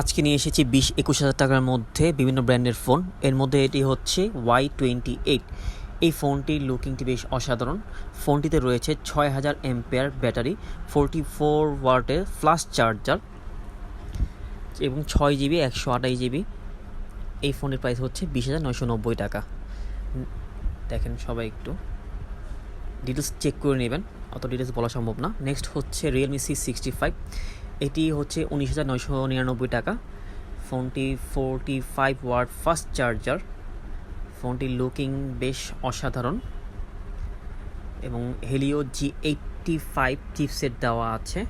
আজকে নিয়ে এসেছি বিশ একুশ হাজার টাকার মধ্যে বিভিন্ন ব্র্যান্ডের ফোন। এর মধ্যে এটি হচ্ছে ওয়াই টোয়েন্টি এইট। এই ফোনটির লুকিংটি বেশ অসাধারণ। ফোনটিতে রয়েছে ছয় হাজার এমপেয়ার ব্যাটারি, ফোরটি ফোর ওয়াটের ফ্লাশ চার্জার এবং ছয় জিবি, একশো আঠাশ জিবি। এই ফোনের প্রাইস হচ্ছে বিশ হাজার নয়শো নব্বই টাকা। দেখেন সবাই একটু। ডিটেলস চেক করে নেবেন। অত ডিটেলস বলা সম্ভব না। নেক্সট হচ্ছে রিয়েলমি সি সিক্সটি ফাইভ এটি হচ্ছে উনিশ হাজার নয়শো নিরানব্বই টাকা। ফোনটি forty five watt fast charger. ফোনটির লুকিং বেশ অসাধারণ। এবং Helio G eighty five chipset দেওয়া আছে।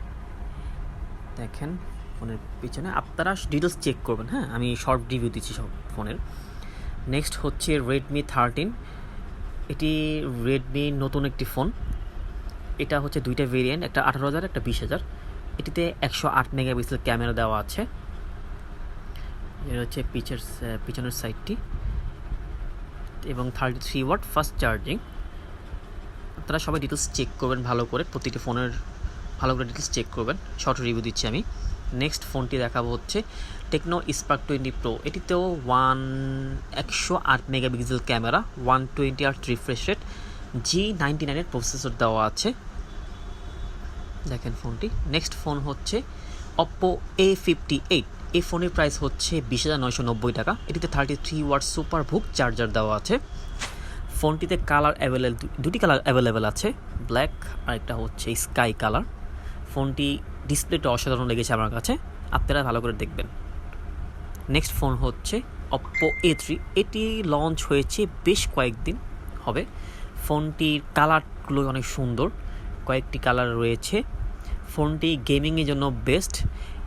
দেখেন ফোনের পিছনে। আপনারা ডিটেলস চেক করবেন হ্যাঁ? আমি শর্ট রিভিউ দিচ্ছি সব ফোনের। নেক্সট হচ্ছে রেডমি থার্টিন এটি রেডমি নতুন একটি ফোন এটা হচ্ছে দুইটা ভেরিয়েন্ট একটা আঠারো হাজার, একটা বিশ হাজার। এটিতে একশো আট মেগাপিক্সেল ক্যামেরা দেওয়া আছে। এটা হচ্ছে পিছের পিছনের সাইডটি। এবং thirty three watt fast charging আপনারা সবাই ডিটেলস চেক করবেন ভালো করে। প্রতিটি ফোনের ভালো করে ডিটেলস চেক করবেন। শর্ট রিভিউ দিচ্ছি আমি। নেক্সট ফোনটি দেখাবো হচ্ছে টেকনো স্পার্ক টোয়েন্টি প্রো এটিতেও ওয়ান একশো আট মেগাপিক্সেল ক্যামেরা ওয়ান টোয়েন্টি আর রিফ্রেশ রেট জি নাইনটি নাইনের প্রসেসর দেওয়া আছে। দেখেন ফোনটি। নেক্সট ফোন হচ্ছে অপ্পো এ ফিফটি এইট এই ফোনের প্রাইস হচ্ছে বিশ হাজার নয়শো নব্বই টাকা। এটিতে thirty three watt super book charger দেওয়া আছে। ফোনটিতে কালার অ্যাভেলেবল দুটি কালার অ্যাভেলেবেল আছে। ব্ল্যাক আর একটা হচ্ছে স্কাই কালার ফোনটি ডিসপ্লেটা অসাধারণ লেগেছে আমার কাছে। আপনারা ভালো করে দেখবেন। নেক্সট ফোন হচ্ছে অপ্পো এ থ্রি এটি লঞ্চ হয়েছে বেশ কয়েকদিন হবে। ফোনটির কালারগুলো অনেক সুন্দর। কয়েকটি কালার রয়েছে। ফোনটি গেমিংয়ের জন্য বেস্ট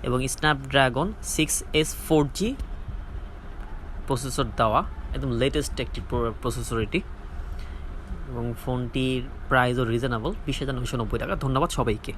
এবং Snapdragon six S four G processor দেওয়া, একদম লেটেস্ট একটি প্রসেসর এটি। এবং ফোনটির প্রাইসও রিজনেবল বিশ হাজার নয়শো নব্বই টাকা। ধন্যবাদ সবাইকে।